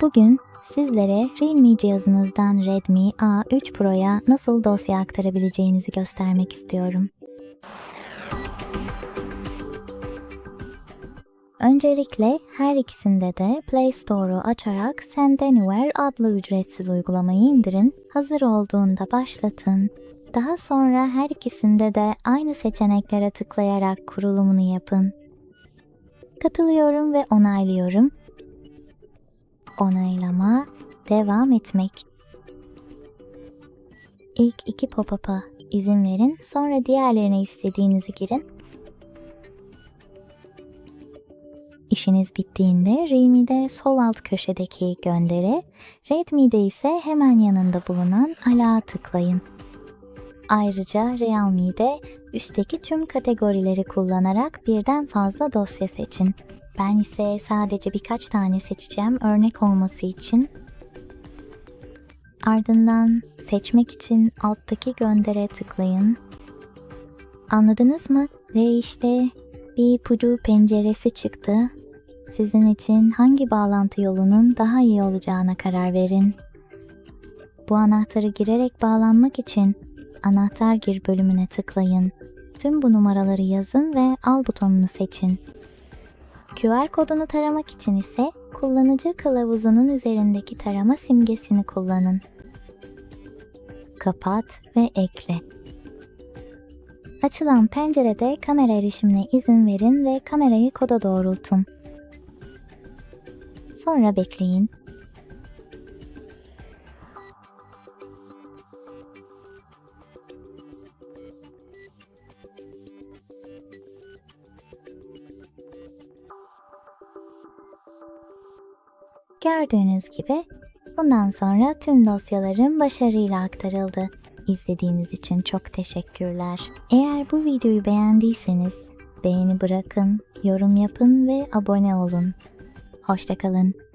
Bugün sizlere Realme cihazınızdan Redmi A3 Pro'ya nasıl dosya aktarabileceğinizi göstermek istiyorum. Öncelikle her ikisinde de Play Store'u açarak Send Anywhere adlı ücretsiz uygulamayı indirin. Hazır olduğunda başlatın. Daha sonra her ikisinde de aynı seçeneklere tıklayarak kurulumunu yapın. Katılıyorum ve onaylıyorum. Onaylama, devam etmek. İlk iki pop-up'a izin verin, sonra diğerlerine istediğinizi girin. İşiniz bittiğinde Realme'de sol alt köşedeki gönderi, Redmi'de ise hemen yanında bulunan alağa tıklayın. Ayrıca Realme'de üstteki tüm kategorileri kullanarak birden fazla dosya seçin. Ben ise sadece birkaç tane seçeceğim örnek olması için. Ardından seçmek için alttaki göndere tıklayın. Anladınız mı? Ve işte bir ipucu penceresi çıktı. Sizin için hangi bağlantı yolunun daha iyi olacağına karar verin. Bu anahtarı girerek bağlanmak için anahtar gir bölümüne tıklayın. Tüm bu numaraları yazın ve al butonunu seçin. QR kodunu taramak için ise kullanıcı kılavuzunun üzerindeki tarama simgesini kullanın. Kapat ve ekle. Açılan pencerede kamera erişimine izin verin ve kamerayı koda doğrultun. Sonra bekleyin. Gördüğünüz gibi bundan sonra tüm dosyalarım başarıyla aktarıldı. İzlediğiniz için çok teşekkürler. Eğer bu videoyu beğendiyseniz beğeni bırakın, yorum yapın ve abone olun. Hoşçakalın.